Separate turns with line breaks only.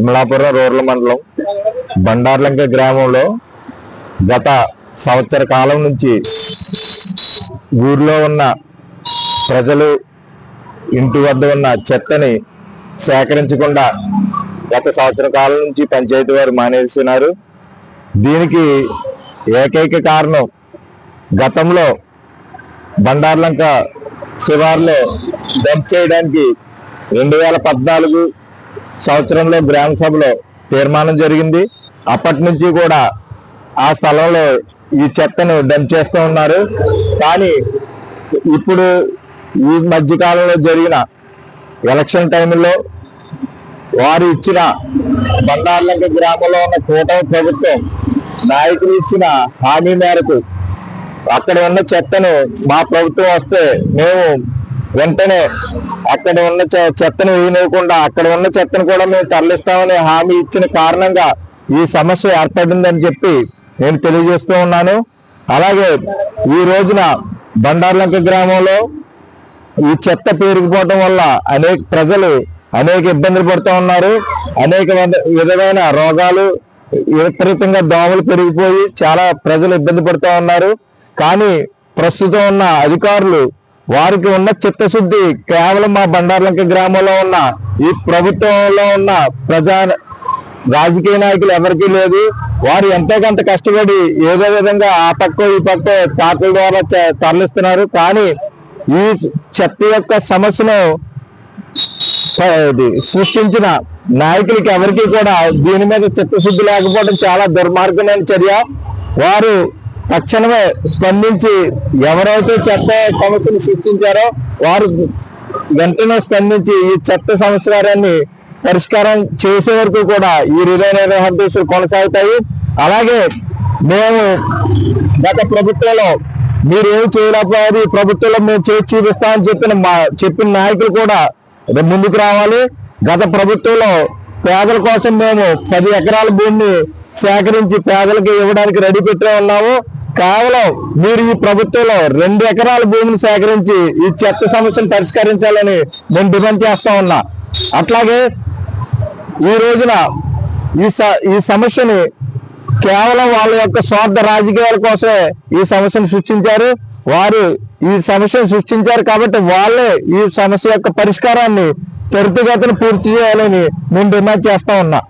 ఇమలాపురం rural మండలం బండార్లంక గ్రామంలో గత సంవత్సర కాలం నుంచి ఊర్లో ఉన్న ప్రజలు ఇంటి వద్ద ఉన్న చెత్తని సేకరించకుండా గత సంవత్సర కాలం నుంచి పంచాయతీ వారు మానేస్తున్నారు. దీనికి ఏకైక కారణం గతంలో బండార్లంక శివార్లో డంప్ చేయడానికి రెండు వేల పద్నాలుగు సంవత్సరంలో గ్రామ సభలో తీర్మానం జరిగింది. అప్పటి నుంచి కూడా ఆ స్థలంలో ఈ చెత్తను డంప్ చేస్తూ ఉన్నారు. కానీ ఇప్పుడు ఈ మధ్యకాలంలో జరిగిన ఎలక్షన్ టైంలో వారు ఇచ్చిన బండార్లంక గ్రామంలో ఉన్న కూటమి ప్రభుత్వం నాయకులు ఇచ్చిన హామీ మేరకు అక్కడ ఉన్న చెత్తను మా ప్రభుత్వం వస్తే మేము వెంటనే అక్కడ ఉన్న చె- చెత్తను వేయనివ్వకుండా అక్కడ ఉన్న చెత్తను కూడా మేము తరలిస్తామని హామీ ఇచ్చిన కారణంగా ఈ సమస్య ఏర్పడిందని చెప్పి నేను తెలియజేస్తూ ఉన్నాను. అలాగే ఈ రోజున బండార్లంక గ్రామంలో ఈ చెత్త పేరుకుపోవటం వల్ల అనేక ప్రజలు అనేక ఇబ్బందులు పడుతూ ఉన్నారు. అనేక విధ- విధమైన రోగాలు విపరీతంగా దోమలు పెరిగిపోయి చాలా ప్రజలు ఇబ్బంది పడుతూ ఉన్నారు. కానీ ప్రస్తుతం ఉన్న అధికారులు వారికి ఉన్న చిత్తశుద్ధి కేవలం మా బండార్లంక గ్రామంలో ఉన్న ఈ ప్రభుత్వంలో ఉన్న ప్రజా రాజకీయ నాయకులు ఎవరికీ లేదు. వారు ఎంతకంత కష్టపడి ఏదో విధంగా ఆ పక్క ఈ పక్క తాకుల ద్వారా చ- తరలిస్తున్నారు. కానీ ఈ చెత్త యొక్క సమస్యను సృష్టించిన నాయకులకి ఎవరికి కూడా దీని మీద చిత్తశుద్ధి లేకపోవడం చాలా దుర్మార్గమైన చర్య. వారు తక్షణమే స్పందించి ఎవరైతే చెత్త సమస్యను సృష్టించారో వారు వెంటనే స్పందించి ఈ చెత్త సంస్కారాన్ని పరిష్కారం చేసే వరకు కూడా ఈ రిలే నిర్వహణ కొనసాగుతాయి. అలాగే మేము గత ప్రభుత్వంలో మీరు ఏం చేయలేకపోయారు ప్రభుత్వంలో మేము చేసి చూపిస్తామని చెప్పిన మా చెప్పిన నాయకులు కూడా ముందుకు రావాలి. గత ప్రభుత్వంలో పేదల కోసం మేము పది ఎకరాల భూమిని సేకరించి పేదలకు ఇవ్వడానికి రెడీ పెట్టే ఉన్నాము. కేవలం మీరు ఈ ప్రభుత్వంలో రెండు ఎకరాల భూమిని సేకరించి ఈ చెత్త సమస్యను పరిష్కరించాలని నేను డిమాండ్ చేస్తా ఉన్నా. అట్లాగే ఈ రోజున ఈ స ఈ సమస్యని కేవలం వాళ్ళ యొక్క స్వార్థ రాజకీయాల కోసమే ఈ సమస్యను సృష్టించారు. వారు ఈ సమస్యను సృష్టించారు కాబట్టి వాళ్ళే ఈ సమస్య యొక్క పరిష్కారాన్ని త్వరితగతిని పూర్తి చేయాలని నేను డిమాండ్ చేస్తా ఉన్నా.